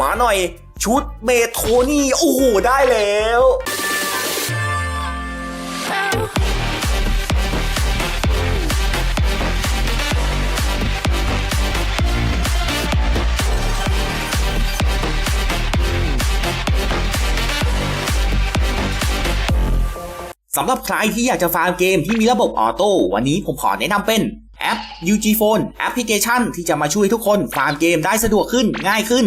มาหน่อยชุดเมโทนี่ โอ้โห ได้แล้ว สำหรับใครที่อยากจะฟาร์มเกมที่มีระบบออโต้วันนี้ผมขอแนะนำเป็นแอป UG Phone แอปพลิเคชันที่จะมาช่วยทุกคนฟาร์มเกมได้สะดวกขึ้นง่ายขึ้น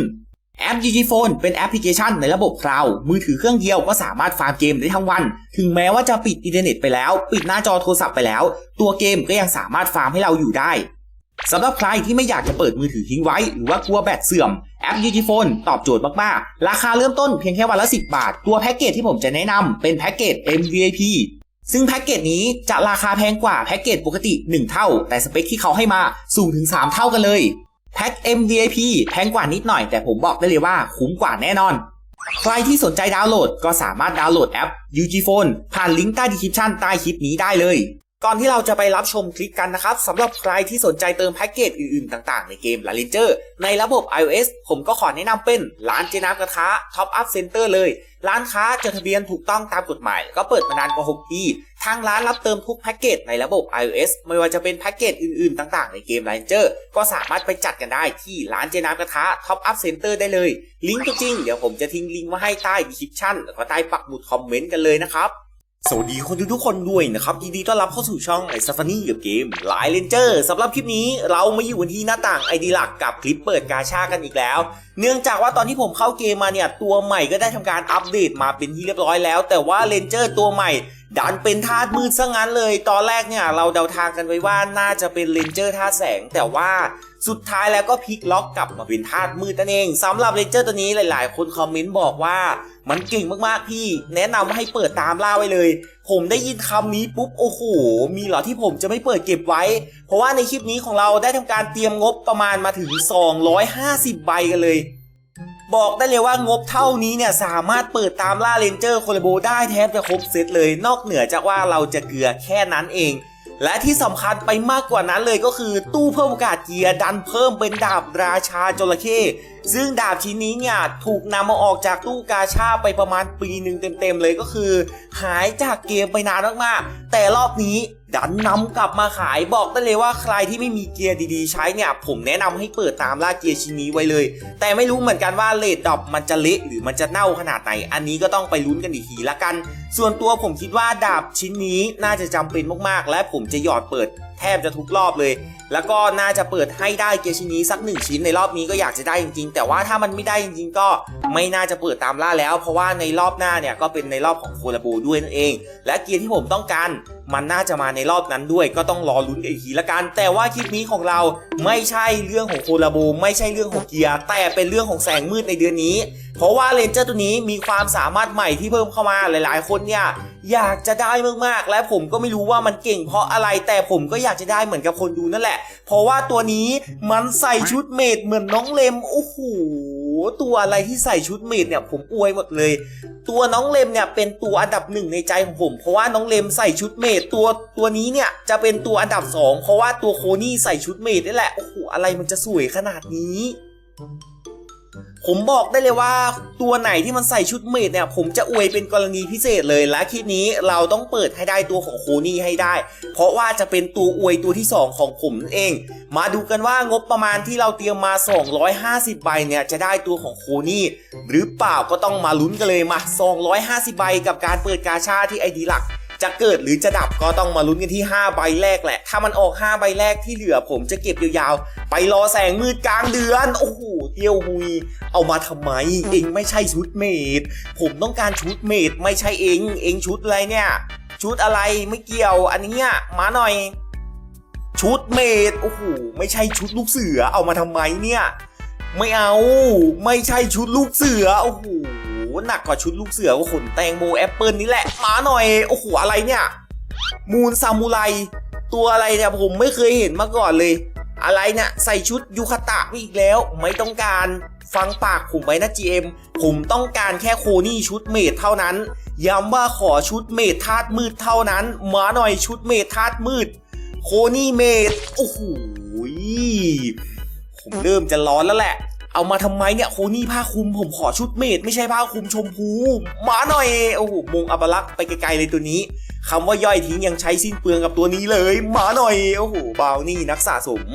แอป UG Phone เป็นแอปพลิเคชันในระบบคลาวด์มือถือเครื่องเดียวก็สามารถฟาร์มเกมได้ทั้งวัน ถึงแม้ว่าจะปิดอินเทอร์เน็ตไปแล้ว ปิดหน้าจอโทรศัพท์ไปแล้ว ตัวเกมก็ยังสามารถฟาร์มให้เราอยู่ได้สำหรับใครที่ไม่อยากจะเปิดมือถือทิ้งไว้ หรือว่ากลัวแบตเสื่อม แอป UG Phone ตอบโจทย์มาก ๆ ราคาเริ่มต้นเพียงแค่วันละ 10 บาท ตัวแพ็กเกจที่ผมจะแนะนำเป็นแพ็กเกจ MVIP ซึ่งแพ็กเกจนี้จะราคาแพงกว่าแพ็กเกจปกติ 1 เท่า แต่สเปคที่เขาให้มาสูงถึง 3 เท่ากันเลย แพ็ก MVIP แพงกว่านิดหน่อยแต่ผมบอกได้เลยว่าคุ้มกว่าแน่นอน ใครที่สนใจดาวน์โหลดก็สามารถดาวน์โหลดแอป UG Phone ผ่านลิงก์ใต้ดีคริปชันใต้คลิปนี้ได้เลย ก่อนที่เราจะไปรับชมคลิปกันนะครับสำหรับใครที่สนใจเติมแพ็กเกจอื่นๆ ต่างๆ ในเกม La Ranger ในระบบ iOS ผมก็ขอแนะนำเป็นร้านเจน้ำกระทะ Top Up Center เลย ร้านค้าจดทะเบียนถูกต้องตามกฎหมาย ก็เปิดมานานกว่า 6 ปี ทางร้านรับเติมทุกแพ็กเกจในระบบ iOS ไม่ว่าจะเป็นแพ็กเกจอื่นๆ ต่างๆ ในเกม La Ranger ก็สามารถไปจัดกันได้ที่ร้านเจน้ำกระทะ Top Up Center ได้เลย ลิงก์ตัวจริงเดี๋ยวผมจะทิ้งลิงก์มาให้ใต้ดีคริปชั่นแล้วก็ใต้ปักหมุดคอมเมนต์กันเลยนะครับ สวัสดีคนทุกคนด้วยนะครับยินดีต้อนรับเข้าสู่ช่องไอซัฟานี่กับเกมหลายเลนเจอร์สำหรับคลิปนี้เรามาอยู่กันที่หน้าต่างไอดีหลักกับคลิปเปิดกาชากันอีกแล้ว เนื่องจากว่าตอนที่ผมเข้าเกมมาเนี่ย ตัวใหม่ก็ได้ทำการอัปเดตมาเป็นที่เรียบร้อยแล้ว แต่ว่าเลนเจอร์ตัวใหม่ดันเป็นธาตุมืดซะงั้นเลย ตอนแรกเนี่ยเราเดาทางกันไว้ว่าน่าจะเป็นเลนเจอร์ธาตุแสง แต่ว่า สุดท้ายแล้วก็พลิกล็อกกลับมาเป็นธาตุมืดนั่นเองสำหรับเลนเจอร์ตัวนี้หลาย ๆ คนคอมเมนต์บอกว่ามันเก่งมากๆพี่ แนะนำให้เปิดตามล่าไว้เลย ผมได้ยินคำนี้ปุ๊บโอ้โห มีเหรอที่ผมจะไม่เปิดเก็บไว้ เพราะว่าในคลิปนี้ของเราได้ทำการเตรียมงบประมาณมาถึง 250 ใบกันเลยบอกได้เลยว่างบเท่านี้เนี่ยสามารถเปิดตามล่าเลนเจอร์โคลาโบได้แทบจะครบเซตเลย นอกเหนือจากว่าเราจะเกลือแค่นั้นเอง และที่สำคัญไปมากกว่านั้นเลยก็คือตู้เพิ่มโอกาสเกียร์ดันเพิ่มเป็นดาบราชาจระเข้ซึ่งดาบชิ้นนี้เนี่ยถูกนำมาออกจากตู้กาชาไปประมาณปีหนึ่งเต็มๆเลยก็คือ หายจากเกมไปนานมากๆ แต่รอบนี้ดันนำกลับมาขายบอกได้เลยว่าใครที่ไม่มีเกียร์ดีๆ ใช้เนี่ยผมแนะนำให้เปิดตามล่าเกียร์ชิ้นนี้ไว้เลย แต่ไม่รู้เหมือนกันว่าเลดดอปมันจะเละหรือมันจะเน่าขนาดไหน อันนี้ก็ต้องไปลุ้นกันอีกทีละกัน ส่วนตัวผมคิดว่าดาบชิ้นนี้น่าจะจำเป็นมากๆ และผมจะหยอดเปิด แทบจะทุกรอบเลย แล้วก็น่าจะเปิดให้ได้เกียร์ชิ้นนี้สักหนึ่งชิ้นในรอบนี้ก็อยากจะได้จริงๆ แต่ว่าถ้ามันไม่ได้จริงๆ ก็ไม่น่าจะเปิดตามล่าแล้ว เพราะว่าในรอบหน้าเนี่ยก็เป็นในรอบของโคลาโบด้วยนั่นเอง และเกียร์ที่ผมต้องการมันน่าจะมาในรอบนั้นด้วยก็ต้องรอลุ้นกันอีกทีละกัน แต่ว่าคลิปนี้ของเราไม่ใช่เรื่องของโคลาโบไม่ใช่เรื่องของเกียร์แต่เป็นเรื่องของแสงมืดในเดือนนี้ เพราะว่าเลนเจอร์ตัวนี้มีความสามารถใหม่ที่เพิ่มเข้ามาหลาย ๆ คนเนี่ย อยากจะได้มากๆ และผมก็ไม่รู้ว่ามันเก่งเพราะอะไรแต่ผมก็อยากจะได้เหมือนกับคนดูนั่นแหละ เพราะว่าตัวนี้มันใส่ชุดเมดเหมือนน้องเลมโอ้โหตัวอะไรที่ใส่ชุดเมดเนี่ยผมอวยหมดเลย ตัวน้องเลมเนี่ยเป็นตัวอันดับหนึ่งในใจของผม เพราะว่าน้องเลมใส่ชุดเมดตัวตัวนี้เนี่ยจะเป็นตัวอันดับสองเพราะว่าตัวโคนี่ใส่ชุดเมดนี่แหละโอ้โหอะไรมันจะสวยขนาดนี้ ผมบอกได้เลยว่าตัวไหนที่มันใส่ชุดเมดเนี่ย ผมจะอวยเป็นกรณีพิเศษเลยและคลิปนี้เราต้องเปิดให้ได้ตัวของโคนี่ให้ได้ เพราะว่าจะเป็นตัวอวยตัวที่ 2 ของผมนั่นเอง มาดูกันว่างบประมาณที่เราเตรียมมา 250 ใบเนี่ยจะได้ตัวของโคนี่หรือเปล่าก็ต้องมาลุ้นกันเลยมา 250 ใบกับการเปิดกาชาที่ไอดีหลัก จะเกิดหรือจะดับก็ต้องมาลุ้นกันที่ 5 ใบแรกแหละ ถ้ามันออก 5 ใบแรกที่เหลือผมจะเก็บยาวๆ ไปรอแสงมืดกลางเดือน โอ้โหเตียวหุย เอามาทำไม เองไม่ใช่ชุดเมด ผมต้องการชุดเมดไม่ใช่เอง เองชุดอะไรเนี่ย ชุดอะไรไม่เกี่ยว อันนี้มาหน่อย ชุดเมด โอ้โหไม่ใช่ชุดลูกเสือ เอามาทำไมเนี่ย ไม่เอา ไม่ใช่ชุดลูกเสือ โอ้โห หนักกว่าชุดลูกเสือว่าขนแตงโมแอปเปิลนี่แหละมาหน่อยโอ้โหอะไรเนี่ยมูนซามูไรตัวอะไรเนี่ยผมไม่เคยเห็นมาก่อนเลย อะไรเนี่ยใส่ชุดยูคาตะอีกแล้ว ไม่ต้องการฟังปากผมไว้นะ GM ผมต้องการแค่โคนี่ชุดเมดเท่านั้น ย้ำว่าขอชุดเมดธาตุมืดเท่านั้น มาหน่อยชุดเมดธาตุมืด โคนี่เมดโอ้โหผมเริ่มจะร้อนแล้วแหละ เอามาทำไมเนี่ยโคนี่ผ้าคลุมผมขอชุดเมดไม่ใช่ผ้าคลุมชมพูมาหน่อยโอ้โหมงอัปลักษ์ไปไกลๆเลยตัวนี้คำว่าย่อยทิ้งยังใช้สิ้นเปลืองกับตัวนี้เลยมาหน่อยโอ้โหบาวนี่นักสะสม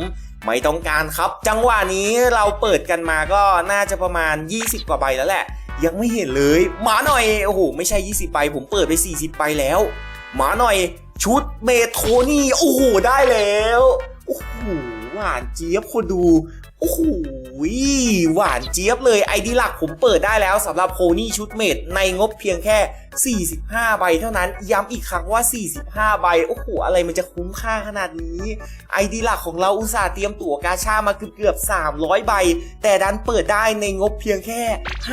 ไม่ต้องการครับ จังหวะนี้เราเปิดกันมาก็น่าจะประมาณ 20 กว่าใบแล้วแหละ ยังไม่เห็นเลยมาหน่อยโอ้โหไม่ใช่ 20ใบผมเปิดไป 40ใบแล้วมาหน่อย ชุดเมโทนี่โอ้โหได้แล้วโอ้โหหวานเจี๊ยบคนดู โอ้โหหวานเจี๊ยบเลยไอดีหลักผมเปิดได้แล้วสำหรับโคนี่ชุดเมดในงบเพียงแค่ 45 ใบเท่านั้น ย้ำอีกครั้งว่า 45 ใบ โอ้โห อะไรมันจะคุ้มค่าขนาดนี้ ไอดีหลักของเราอุตส่าห์เตรียมตั๋วกาชามาเกือบเกือบ300 ใบ แต่ดันเปิดได้ในงบเพียงแค่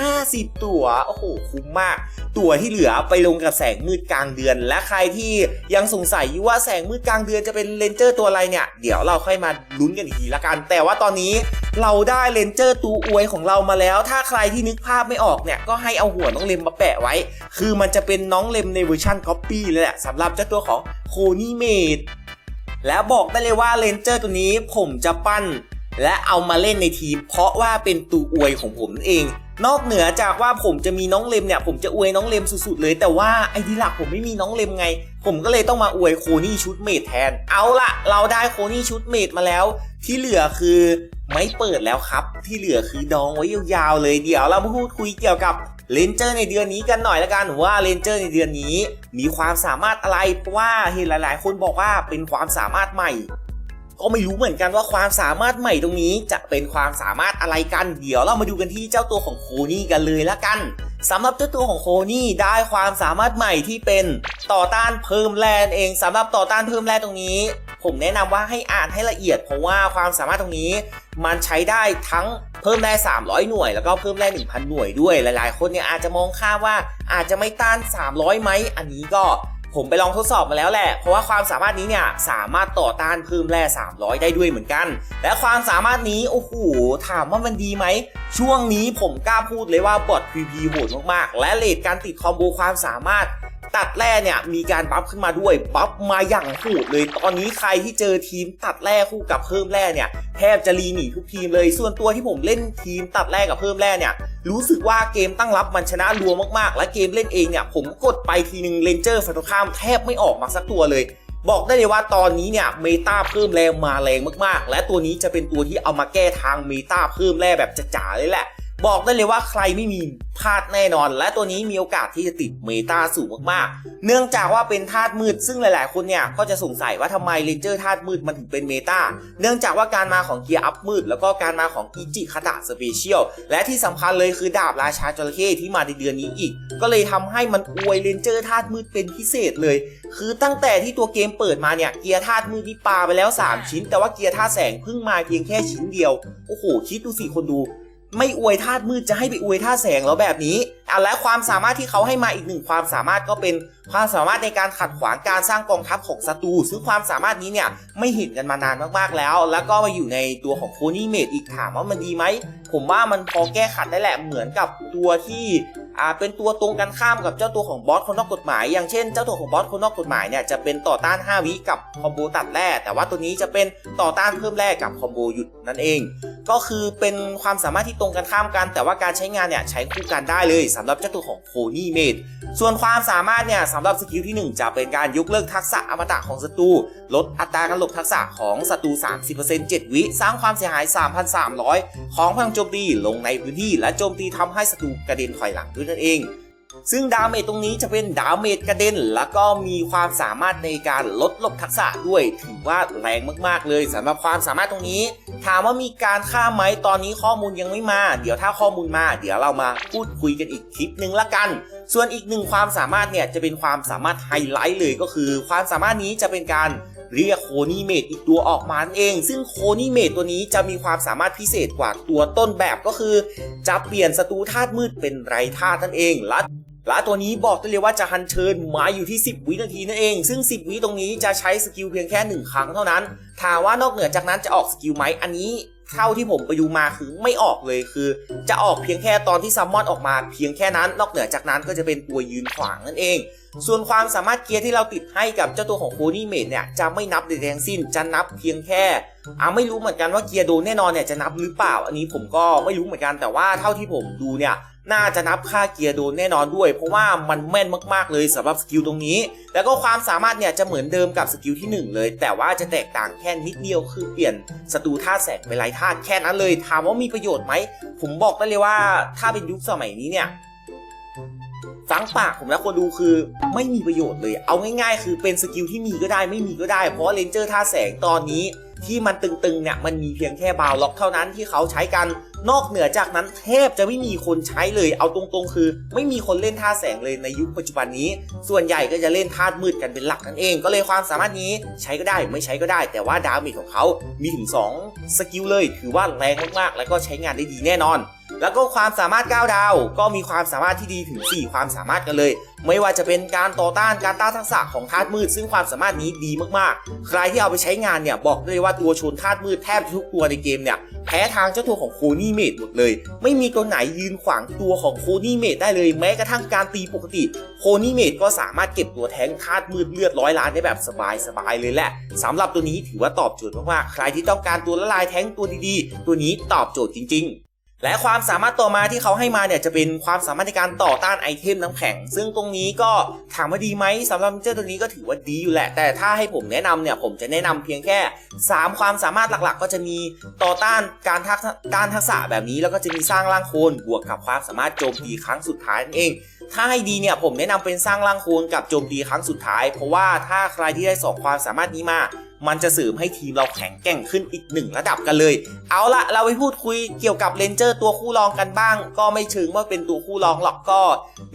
50 ตั๋ว โอ้โห คุ้มมาก ตั๋วที่เหลือไปลงกับแสงมืดกลางเดือน และใครที่ยังสงสัยอยู่ว่าแสงมืดกลางเดือนจะเป็นเลนเจอร์ตัวอะไรเนี่ย เดี๋ยวเราค่อยมาลุ้นกันอีกทีละกัน แต่ว่าตอนนี้เราได้เลนเจอร์ตัวอวยของเรามาแล้ว ถ้าใครที่นึกภาพไม่ออกเนี่ย ก็ให้เอาหัวน้องเลมมาแปะไว้ คือมันจะเป็นน้องเลมในเวอร์ชันก๊อปปี้เลยแหละสำหรับเจ้าตัวของโคนี่เมดและบอกได้เลยว่าเลนเจอร์ตัวนี้ผมจะปั้น และเอามาเล่นในทีม เพราะว่าเป็นตูอวยของผมนั่นเอง นอกเหนือจากว่าผมจะมีน้องเลมเนี่ย ผมจะอวยน้องเลมสุดๆเลย แต่ว่าไอดีหลักผมไม่มีน้องเลมไง ผมก็เลยต้องมาอวยโคนี่ชุดเมดแทน เอาละเราได้โคนี่ชุดเมดมาแล้ว ที่เหลือคือไม่เปิดแล้วครับ ที่เหลือคือดองไว้ยาวๆเลยเดี๋ยวเรามาพูดคุยเกี่ยวกับ เลนเจอร์ในเดือนนี้กันหน่อยละกันว่าเลนเจอร์ในเดือนนี้ มีความสามารถอะไรเพราะว่าเห็นหลาย ๆ คนบอกว่าเป็นความสามารถใหม่ ก็ไม่รู้เหมือนกันว่าความสามารถใหม่ตรงนี้จะเป็นความสามารถอะไรกัน เดี๋ยวเรามาดูกันที่เจ้าตัวของโคนี่กันเลยละกันสำหรับเจ้าตัวของโคนี่ได้ความสามารถใหม่ที่เป็นต่อต้านเพิ่มแรงเองสำหรับต่อต้านเพิ่มแรงตรงนี้ ผมแนะนำว่าให้อ่านให้ละเอียด เพราะว่าความสามารถตรงนี้ มันใช้ได้ทั้ง เพิ่มแร่300 หน่วย แล้วก็เพิ่มแร่1,000 หน่วยด้วยหลาย ๆ คนเนี่ยอาจจะมองข้าว่าอาจจะไม่ต้าน 300ไหมอันนี้ก็ผมไปลองทดสอบมาแล้วแหละ เพราะว่าความสามารถนี้เนี่ยสามารถต่อต้านเพิ่มแร่ 300 ได้ด้วยเหมือนกัน และความสามารถนี้โอ้โหถามว่ามันดีไหม ช่วงนี้ผมกล้าพูดเลยว่าบอท PVP โหดมากๆ และเลทการติดคอมโบความสามารถ ตัดแร่เนี่ยมีการบัฟขึ้นมาด้วยบัฟมาอย่างโหดเลย ตอนนี้ใครที่เจอทีมตัดแร่คู่กับเพิ่มแร่เนี่ยแทบจะรีหนีทุกทีมเลย ส่วนตัวที่ผมเล่นทีมตัดแร่กับเพิ่มแร่เนี่ยรู้สึกว่าเกมตั้งรับมันชนะรัวมากๆ และเกมเล่นเองเนี่ยผมกดไปทีนึงเลนเจอร์ฝันตรงข้ามแทบไม่ออกมาสักตัวเลยบอกได้เลยว่าตอนนี้เนี่ยเมตาเพิ่มแรงมาแรงมากๆ และตัวนี้จะเป็นตัวที่เอามาแก้ทางเมตาเพิ่มแร่แบบจ๋าๆเลยแหละ บอกได้เลยว่าใครไม่มีพลาดแน่นอน และตัวนี้มีโอกาสที่จะติดเมตาสูงมากๆ เนื่องจากว่าเป็นธาตุมืดซึ่งหลายๆ คนเนี่ยก็จะสงสัยว่าทำไมเลนเจอร์ธาตุมืดมันถึงเป็นเมตาเนื่องจากว่าการมาของเกียร์อัพมืด แล้วก็การมาของอิจิคาตะสเปเชียลและที่สำคัญเลยคือดาบราชาจระเข้ที่มาในเดือนนี้อีก ก็เลยทำให้มันอวยเลนเจอร์ธาตุมืดเป็นพิเศษเลย คือตั้งแต่ที่ตัวเกมเปิดมาเนี่ยเกียร์ธาตุมืดที่ปาไปแล้ว 3 ชิ้น แต่ว่าเกียร์ธาตุแสงเพิ่งมาเพียงแค่ชิ้นเดียวโอ้โหคิดดูสิคนดู ไม่อวยธาตุมืดจะให้ไปอวยธาตุแสงแล้วแบบนี้อะและความสามารถที่เขาให้มาอีกหนึ่งความสามารถก็เป็นความสามารถในการขัดขวางการสร้างกองทัพของศัตรูซึ่งความสามารถนี้เนี่ยไม่เห็นกันมานานมากๆแล้ว แล้วก็มาอยู่ในตัวของโคนี่เมดอีกถามว่ามันดีไหมผมว่ามันพอแก้ขัดได้แหละเหมือนกับตัวที่อ่าเป็นตัวตรงกันข้ามกับเจ้าตัวของบอสคนนอกกฎหมาย อย่างเช่นเจ้าตัวของบอสคนนอกกฎหมายเนี่ยจะเป็นต่อต้าน 5 วิกับคอมโบตัดแร่แต่ว่าตัวนี้จะเป็นต่อต้านเพิ่มแร่กับคอมโบหยุดนั่นเอง ก็คือเป็นความสามารถที่ตรงกันข้ามกัน แต่ว่าการใช้งานเนี่ยใช้คู่กันได้เลยสำหรับเจ้าตัวของโคนี่เมดส่วนความสามารถเนี่ยสำหรับสกิลที่ 1 จะเป็นการยกเลิกทักษะอมตะของศัตรูลดอัตราการหลบทักษะของศัตรู 30% 7 วิสร้างความเสียหาย 3,300 ของพลังโจมตีลงในพื้นที่และโจมตีทำให้ศัตรูกระเด็นถอยหลังด้วยนั่นเอง ซึ่งดาเมจตรงนี้จะเป็นดาเมจกระเด็น แล้วก็มีความสามารถในการลดลบทักษะด้วยถือว่าแรงมากๆเลยสำหรับความสามารถตรงนี้ ถามว่ามีการฆ่าไหมตอนนี้ข้อมูลยังไม่มา เดี๋ยวถ้าข้อมูลมา เดี๋ยวเรามาพูดคุยกันอีกคลิปหนึ่งละกัน ส่วนอีกหนึ่งความสามารถเนี่ยจะเป็นความสามารถไฮไลท์เลยก็คือ ความสามารถนี้จะเป็นการเรียกโคนีเมดอีกตัวออกมาเอง ซึ่งโคนีเมดตัวนี้จะมีความสามารถพิเศษกว่าตัวต้นแบบก็คือ จะเปลี่ยนศัตรูธาตุมืดเป็นไรธาตุนั่นเองและ และตัวนี้บอกได้เลยว่าจะฮันเชิญมาอยู่ที่ 10 วินาทีนั่นเอง ซึ่ง 10 วิตรงนี้จะใช้สกิลเพียงแค่ 1 ครั้งเท่านั้น ถามว่านอกเหนือจากนั้นจะออกสกิลไหมอันนี้เท่าที่ผมไปดูมาคือไม่ออกเลยคือ จะออกเพียงแค่ตอนที่ซัมมอนออกมาเพียงแค่นั้น นอกเหนือจากนั้นก็จะเป็นตัวยืนขวางนั่นเอง ส่วนความสามารถเกียร์ที่เราติดให้กับเจ้าตัวของโคนี่เมดเนี่ยจะไม่นับใดๆทั้งสิ้นจะนับเพียงแค่อ่าไม่รู้เหมือนกันว่าเกียร์โดนแน่นอนเนี่ยจะนับหรือเปล่า อันนี้ผมก็ไม่รู้เหมือนกันแต่ว่าเท่าที่ผมดูเนี่ย น่าจะนับค่าเกียร์โดนแน่นอนด้วย เพราะว่ามันแม่นมากๆเลยสำหรับสกิลตรงนี้ แล้วก็ความสามารถเนี่ยจะเหมือนเดิมกับสกิลที่ 1 เลย แต่ว่าจะแตกต่างแค่นิดเดียวคือเปลี่ยนศัตรูธาตุแสงเป็นไรธาตุแค่นั้นเลย ถามว่ามีประโยชน์ไหม ผมบอกได้เลยว่าถ้าเป็นยุคสมัยนี้เนี่ยฟังปากผมแล้วคนดูคือไม่มีประโยชน์เลย เอาง่ายๆ คือเป็นสกิลที่มีก็ได้ไม่มีก็ได้ เพราะเลนเจอร์ท่าแสงตอนนี้ ที่มันตึงๆเนี่ยมันมีเพียงแค่บาวล็อกเท่านั้นที่เขาใช้กันนอกเหนือจากนั้นแทบจะไม่มีคนใช้เลย เอาตรงๆ คือ ไม่มีคนเล่นท่าแสงเลยในยุคปัจจุบันนี้ ส่วนใหญ่ก็จะเล่นธาตุมืดกันเป็นหลักนั่นเอง ก็เลยความสามารถนี้ใช้ก็ได้ไม่ใช้ก็ได้ แต่ว่าดาเมจของเขามีถึง 2 สกิลเลย ถือว่าแรงมากๆ แล้วก็ใช้งานได้ดีแน่นอน แล้วก็ความสามารถ 9 ดาว ก็มีความสามารถที่ดีถึง 4 ความสามารถกันเลย ไม่ว่าจะเป็นการต่อต้านการต้านทักษะของธาตุมืด ซึ่งความสามารถนี้ดีมากๆ ใครที่เอาไปใช้งานเนี่ยบอกเลยว่าตัวชนธาตุมืดแทบทุกตัวในเกมเนี่ยแพ้ทางเจ้าตัวของโคนี่เมดหมดเลย ไม่มีตัวไหนยืนขวางตัวของโคนี่เมดได้เลยแม้กระทั่งการตีปกติโคนี่เมดก็สามารถเก็บตัวแทงธาตุมืดเลือดร้อยล้านได้แบบสบายๆเลยแหละสำหรับตัวนี้ถือว่าตอบโจทย์มากๆใครที่ต้องการตัวละลายแทงตัวดีๆ ตัวนี้ตอบโจทย์จริง ๆ และความสามารถต่อมาที่เขาให้มาเนี่ยจะเป็นความสามารถในการต่อต้านไอเทมน้ำแข็ง ซึ่งตรงนี้ก็ถามว่าดีไหมสำหรับเจ้าตัวนี้ก็ถือว่าดีอยู่แหละ แต่ถ้าให้ผมแนะนำเนี่ยผมจะแนะนำเพียงแค่ 3 ความสามารถหลักๆ ก็จะมีต่อต้านการทักการทักษะแบบนี้ แล้วก็จะมีสร้างร่างโคนบวกกับความสามารถโจมตีครั้งสุดท้ายนั่นเอง ถ้าให้ดีเนี่ยผมแนะนำเป็นสร้างร่างโคนกับโจมตีครั้งสุดท้าย เพราะว่าถ้าใครที่ได้สองความสามารถนี้มามันจะเสริมให้ทีมเราแข็งแกร่งขึ้นอีกหนึ่งระดับกันเลย เอาละเราไปพูดคุยเกี่ยวกับเลนเจอร์ตัวคู่รองกันบ้าง ก็ไม่เชิงว่าเป็นตัวคู่รองหรอกก็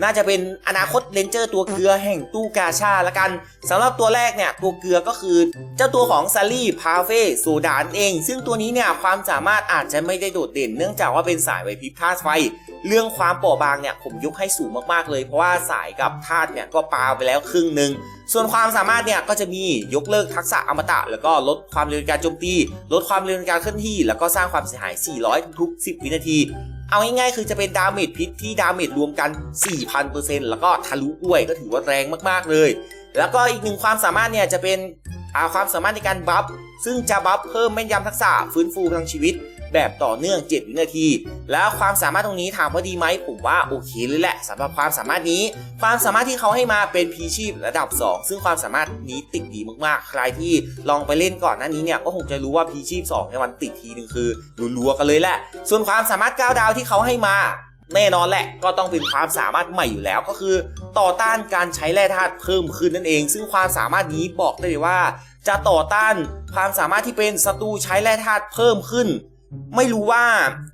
น่าจะเป็นอนาคตเลนเจอร์ตัวเกลือแห่งตู้กาชาละกันสำหรับตัวแรกเนี่ยตัวเกลือก็คือ เจ้าตัวของซารี่พาเฟ่โซดานเอง ซึ่งตัวนี้เนี่ยความสามารถอาจจะไม่ได้โดดเด่น เนื่องจากว่าเป็นสายไวพริบธาตุไฟเรื่องความเปราะบางเนี่ยผมยกให้สูงมากๆเลย เพราะว่าสายกับธาตุเนี่ยก็ปาไปแล้วครึ่งหนึ่งส่วนความสามารถเนี่ยก็จะมียกเลิกทักษะอมตะ แล้วก็ลดความเร็วในการโจมตี ลดความเร็วในการเคลื่อนที่ แล้วก็สร้างความเสียหาย 400 ทุก 10 วินาที เอาง่ายๆคือจะเป็นดาเมจพิษที่ดาเมจรวมกัน 4,000%แล้วก็ทะลุด้วยก็ถือว่าแรงมากๆเลย แล้วก็อีกหนึ่งความสามารถเนี่ยจะเป็นอาความสามารถในการบัฟซึ่งจะบัฟเพิ่มแม่นยำทักษะฟื้นฟูพลังชีวิต แบบต่อเนื่อง7วินาที แล้วความสามารถตรงนี้ถามว่าดีไหมผมว่าโอเคเลยแหละสำหรับความสามารถนี้ ความสามารถที่เขาให้มาเป็นพีชีพระดับ 2 ซึ่งความสามารถนี้ติดดีมากๆ ใครที่ลองไปเล่นก่อนหน้านี้เนี่ยก็คงจะรู้ว่าพีชีพ2ในยมันติดทีหนึ่งคือรัวๆกันเลยแหละ ส่วนความสามารถ9ดาวที่เขาให้มาแน่นอนแหละก็ต้องเป็นความสามารถใหม่อยู่แล้วก็คือ ต่อต้านการใช้แร่ธาตุเพิ่มขึ้นนั่นเอง ซึ่งความสามารถนี้บอกได้เลยว่า จะต่อต้านความสามารถที่เป็นศัตรูใช้แร่ธาตุเพิ่มขึ้น ไม่รู้ว่า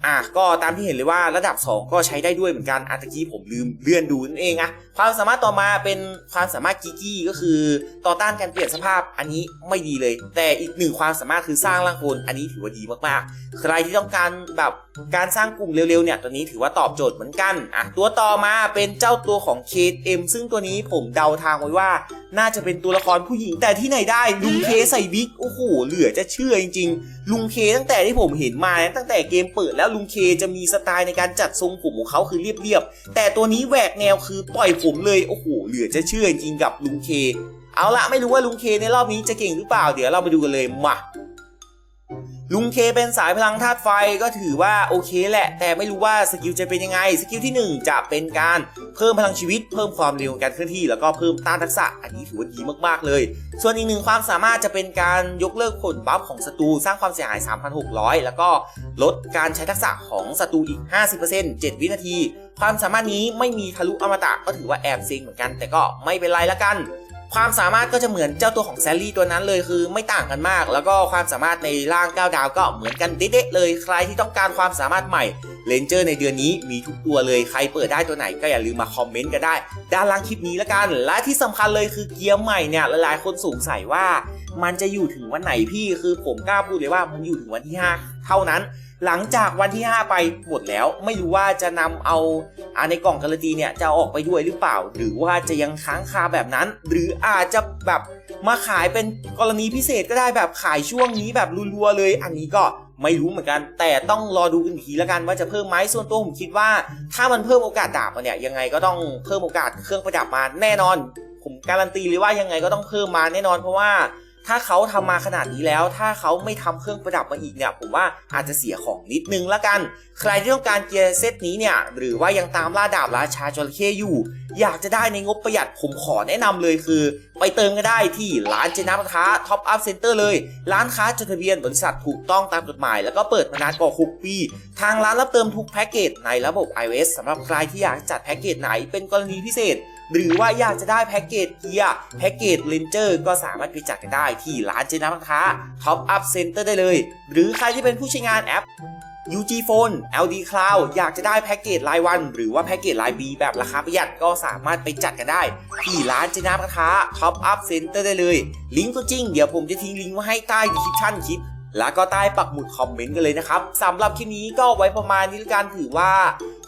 อะก็ตามที่เห็นเลยว่าระดับ 2 ก็ใช้ได้ด้วยเหมือนกันอาตะกี้ผมลืมเลื่อนดูนั่นเองอะความสามารถต่อมาเป็นความสามารถกิกกี้ก็คือต่อต้านการเปลี่ยนสภาพอันนี้ไม่ดีเลย แต่อีกหนึ่งความสามารถคือสร้างร่างคนอันนี้ถือว่าดีมากๆ ใครที่ต้องการแบบการสร้างกลุ่มเร็วๆเนี่ยตัวนี้ถือว่าตอบโจทย์เหมือนกันอะตัวต่อมาเป็นเจ้าตัวของเคทเอ็มซึ่งตัวนี้ผมเดาทางไว้ว่า น่าจะเป็นตัวละครผู้หญิงแต่ที่ไหนได้ลุงเคใส่วิกโอ้โหเหลือจะเชื่อจริงๆ ลุงเคตั้งแต่ที่ผมเห็นมาตั้งแต่เกมเปิดแล้วลุงเคจะมีสไตล์ในการจัดทรงผมของเขาคือเรียบๆแต่ตัวนี้แหวกแนวคือปล่อยผผมเลยโอ้โหเหลือจะเชื่อจริงกับลุงเค เอาละไม่รู้ว่าลุงเคในรอบนี้จะเก่งหรือเปล่าเดี๋ยวเรามาดูกันเลยมา ลุงเคเป็นสายพลังธาตุไฟก็ถือว่าโอเคแหละ แต่ไม่รู้ว่าสกิลจะเป็นยังไง สกิลที่ 1 จะเป็นการเพิ่มพลังชีวิต เพิ่มความเร็วการเคลื่อนที่ แล้วก็เพิ่มต้านทักษะ อันนี้ถือว่าดีมากๆเลย ส่วนอีกหนึ่งความสามารถจะเป็นการยกเลิกผลบัฟของศัตรูสร้างความเสียหาย 3,600 แล้วก็ลดการใช้ทักษะของศัตรูอีก 50% 7 วินาที ความสามารถนี้ไม่มีทะลุอมตะก็ถือว่าแอบซ็งเหมือนกัน แต่ก็ไม่เป็นไรละกัน ความสามารถก็จะเหมือนเจ้าตัวของแซลลี่ตัวนั้นเลยคือไม่ต่างกันมาก แล้วก็ความสามารถในร่าง9ดาวก็เหมือนกันเด๊ะเลย ใครที่ต้องการความสามารถใหม่เลนเจอร์ในเดือนนี้มีทุกตัวเลยใครเปิดได้ตัวไหนก็อย่าลืมมาคอมเมนต์กันได้ ด้านล่างคลิปนี้ละกัน และที่สำคัญเลยคือเกียร์ใหม่เนี่ยหลายๆคนสงสัยว่า มันจะอยู่ถึงวันไหนพี่คือผมกล้าพูดเลยว่ามันอยู่ถึงวันที่ 5 เท่านั้น หลังจากวันที่ 5 ไปหมดแล้วไม่รู้ว่าจะนำเอาอาในกล่องการันตีเนี่ยจะออกไปด้วยหรือเปล่า หรือว่าจะยังค้างคาแบบนั้น หรืออาจจะแบบมาขายเป็นกรณีพิเศษก็ได้แบบขายช่วงนี้แบบรัวๆเลย อันนี้ก็ไม่รู้เหมือนกัน แต่ต้องรอดูกันอีกทีล้วกันว่าจะเพิ่มไหมส่วนตัวผมคิดว่า ถ้ามันเพิ่มโอกาสดาบมาเนี่ยยังไงก็ต้องเพิ่มโอกาสเครื่องประดับมาแน่นอน ผมการันตีเลยว่ายังไงก็ต้องเพิ่มมาแน่นอนเพราะว่า ถ้าเขาทำมาขนาดนี้แล้ว ถ้าเขาไม่ทำเครื่องประดับมาอีกเนี่ยผมว่าอาจจะเสียของนิดนึงละกัน ใครที่ต้องการเกียร์เซตนี้เนี่ยหรือว่ายังตามล่าดาบราชาจระเข้อยู่ อยากจะได้ในงบประหยัดผมขอแนะนำเลยคือ ไปเติมกันได้ที่ร้านเจนับค้าท็อปอัพเซ็นเตอร์เลย ร้านค้าจดทะเบียนบริษัทถูกต้องตามกฎหมาย แล้วก็เปิดมานานกว่า6ปีทางร้านรับเติมทุกแพ็กเกจในระบบ iOS สำหรับใครที่อยากจัดแพ็กเกจไหนเป็นกรณีพิเศษ หรือว่าอยากจะได้แพ็กเกจเกียร์แพ็กเกจเลนเจอร์ก็สามารถไปจัดกันได้ที่ร้านเจนับค้าท็อปอัพเซ็นเตอร์ได้เลย หรือใครที่เป็นผู้ใช้งานแอป UG Phone LD Cloud อยากจะได้แพ็กเกจรายวัน หรือว่าแพ็กเกจรายปีแบบราคาประหยัดก็สามารถไปจัดกันได้ ที่ร้านเจนาพค้า Top Up Center ได้เลย ลิงก์ตัวจริง เดี๋ยวผมจะทิ้งลิงก์ไว้ให้ใต้ดีคริปชั่นคลิป แล้วก็ใต้ปักหมุดคอมเมนต์กันเลยนะครับสำหรับคลิปนี้ก็ไว้ประมาณนี้ละกันถือว่า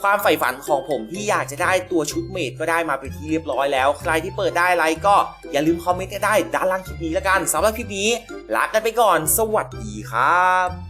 ความใฝ่ฝันของผมที่อยากจะได้ตัวชุดเมดก็ได้มาเป็นที่เรียบร้อยแล้ว ใครที่เปิดได้อะไรก็อย่าลืมคอมเมนต์กันได้ด้านล่างคลิปนี้ละกันสำหรับคลิปนี้ลากันไปก่อน สวัสดีครับ